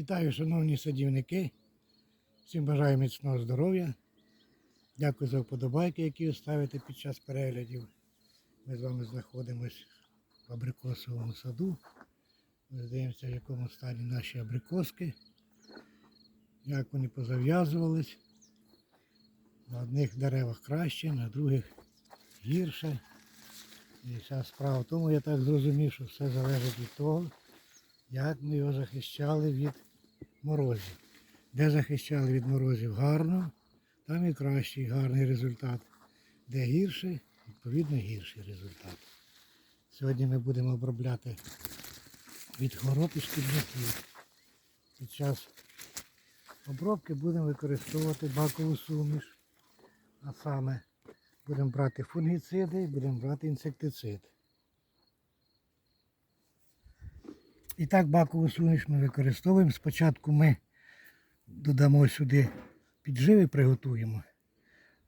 Вітаю, шановні садівники. Всім бажаю міцного здоров'я. Дякую за вподобайки, які ви ставите під час переглядів. Ми з вами знаходимось в абрикосовому саду. Ми дивимося, в якому стані наші абрикоски, як вони позав'язувались. На одних деревах краще, на других гірше. І вся справа в тому, я так зрозумів, що все залежить від того, як ми його захищали від морозів. Де захищали від морозів гарно, там і кращий гарний результат. Де гірший, відповідно гірший результат. Сьогодні ми будемо обробляти від хвороб і шкідників. Під час обробки будемо використовувати бакову суміш, а саме будемо брати фунгіциди і будемо брати інсектицид. І так бакову суміш ми використовуємо. Спочатку ми додамо сюди підживи, приготуємо,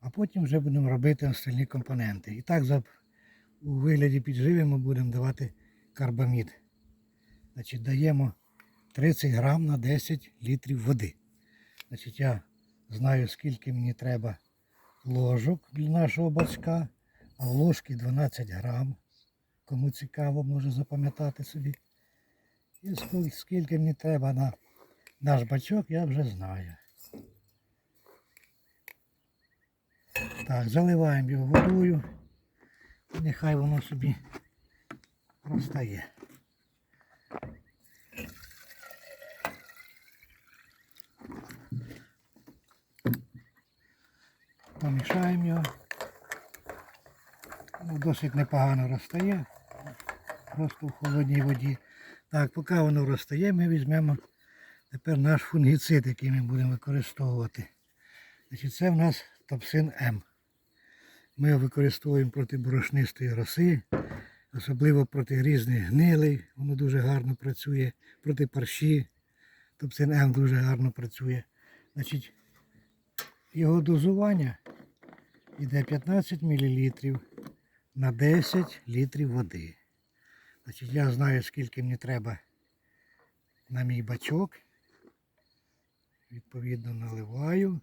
а потім вже будемо робити остальні компоненти. І так у вигляді підживи ми будемо давати карбамід. Значить, даємо 30 грам на 10 літрів води. Значить, я знаю, скільки мені треба ложок для нашого бачка, а ложки 12 грам. Кому цікаво, може запам'ятати собі. І ск- скільки мені треба на наш бачок, я вже знаю. Так, заливаємо його водою. Нехай воно собі розтає. Помішаємо його. Ну, досить непогано розтає. Просто в холодній воді. Так, поки воно розтає, ми візьмемо тепер наш фунгіцид, який ми будемо використовувати. Значить, це в нас топсин М. Ми його використовуємо проти борошнистої роси, особливо проти різних гнилей. Воно дуже гарно працює, проти парші. Топсин М дуже гарно працює. Значить, його дозування йде 15 мл на 10 літрів води. Значить, я знаю, скільки мені треба на мій бачок. Відповідно наливаю.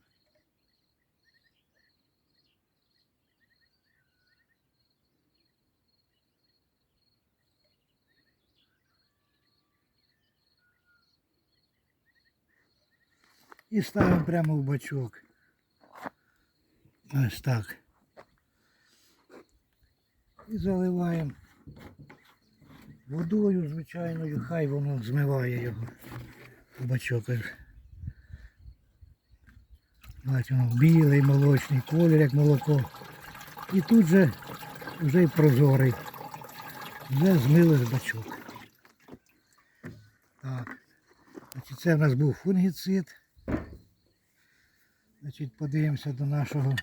І ставимо прямо в бачок. Ось так. І заливаємо водою, звичайною, хай воно змиває його бачок. Воно білий молочний колір, як молоко. І тут же вже й прозорий. Вже змилось бачок. Так. Значить, це в нас був фунгіцид. Значить, подивимося до нашого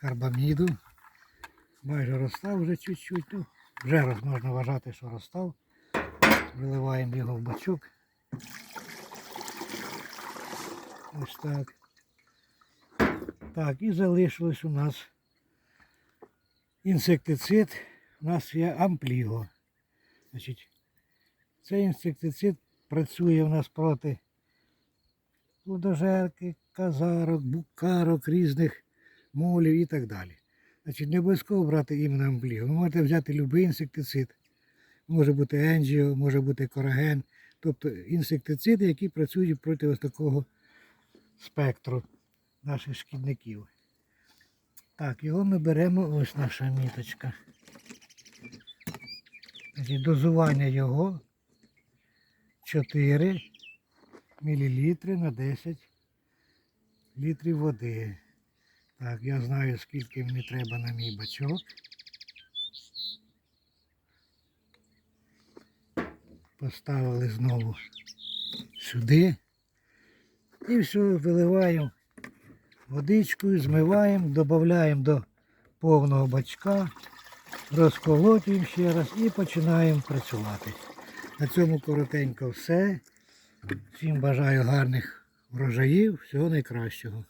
карбаміду. Майже розстав вже чуть-чуть. Вже роз, можна вважати, що розстав. Виливаємо його в бачок. Ось так. Так, і залишилось у нас інсектицид. У нас є ампліго. Значить, цей інсектицид працює у нас проти плодожерки, казарок, букарок, різних молів і так далі. Значить, не обов'язково брати іменно ампліго. Ви можете взяти будь-який інсектицид. Може бути енджіо, може бути кораген. Тобто інсектициди, які працюють проти ось такого спектру наших шкідників. Так, його ми беремо, ось наша міточка. Значить, дозування його 4 мл на 10 літрів води. Так, я знаю, скільки мені треба на мій бачок. Поставили знову сюди. І все, виливаємо водичкою, змиваємо, додаємо до повного бачка, розколотюємо ще раз і починаємо працювати. На цьому коротенько все. Всім бажаю гарних врожаїв, всього найкращого.